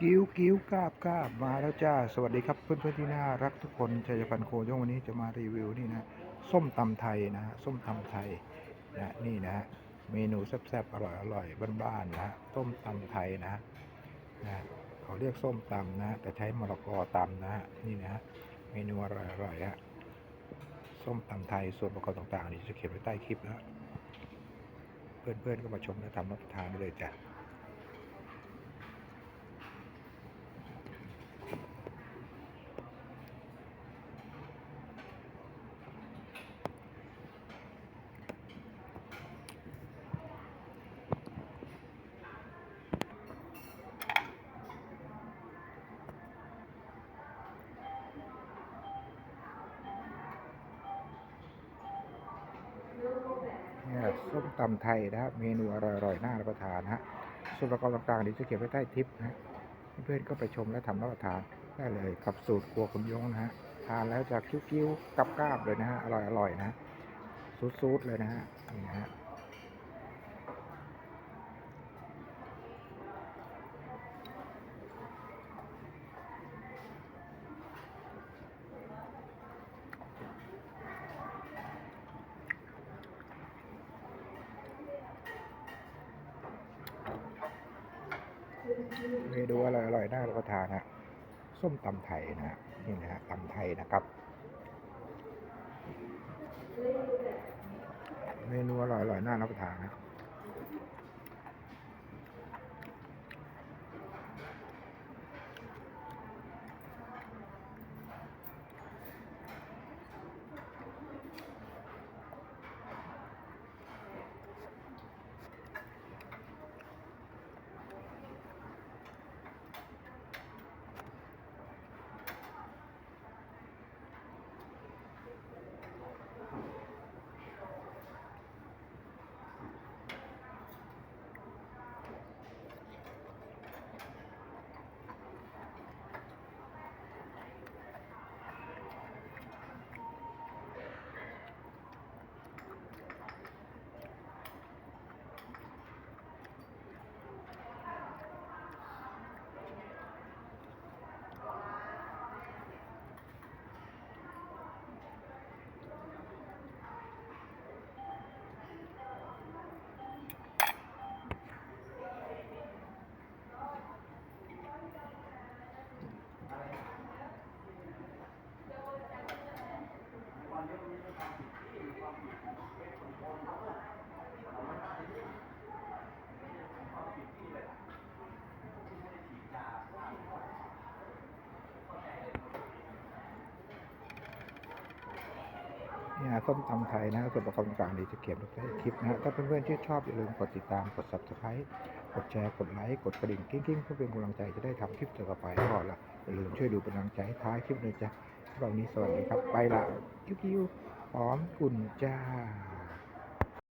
กิ้วกิ้วกาบกาบมาแล้วจ้า สวัสดีครับเพื่อนเพื่อนที่น่ารักทุกคนชัยพันธ์โคยงวันนี้จะมารีวิวนี่นะส้มตำไทยนะส้มตำไทยนะนี่นะเมนูแซ่บๆอร่อยอร่อยๆบ้านๆนะฮะส้มตำไทยนะนะเขาเรียกส้มตำนะ แต่ใช้มะละกอตำนะนี่นะเมนูอร่อยอร่อยๆฮะส้มตำไทยส่วนประกอบต่างๆนี่จะเขียนไว้ใต้คลิปนะฮะเพื่อนๆก็มาชมและทำรับประทานได้เลยจ้ะ แบบส้มตำไทยนะฮะเมนูอร่อยๆน่ารับประทานฮะส่วนประกอบต่างๆนี่จะเก็บไว้ใต้ทิปนะเพื่อนๆก็ไปชมและทำรับประทานได้เลยกับสูตรครัวคุณยงนะฮะทานแล้วจะคิ้วๆกับกาบเลยนะฮะอร่อยๆนะฮะซูดๆเลยนะฮะนี่ฮะ เมนูอร่อยๆน่ารับประทานฮะส้มตำไทยนะฮะนี่นะฮะตำไทยนะครับ เมนูอร่อยอร่อยน่ารับประทานนะ นี่นะส้มตำไทยนะส่วนประกอบต่างๆนี้จะเก็บไว้ในคลิปนะฮะถ้าเพื่อนๆที่ชอบอย่าลืมกดติดตามกด subscribe กดแชร์กดไลค์กดกระดิ่งกิ้งๆเพื่อเป็นกำลังใจจะได้ทำคลิปต่อไปก็ละอย่าลืมช่วยดูเป็นกำลังใจให้ท้ายคลิปเลยจ้ะวันนี้สวัสดีครับไปละคิ้วๆหอมกุ่นจ้า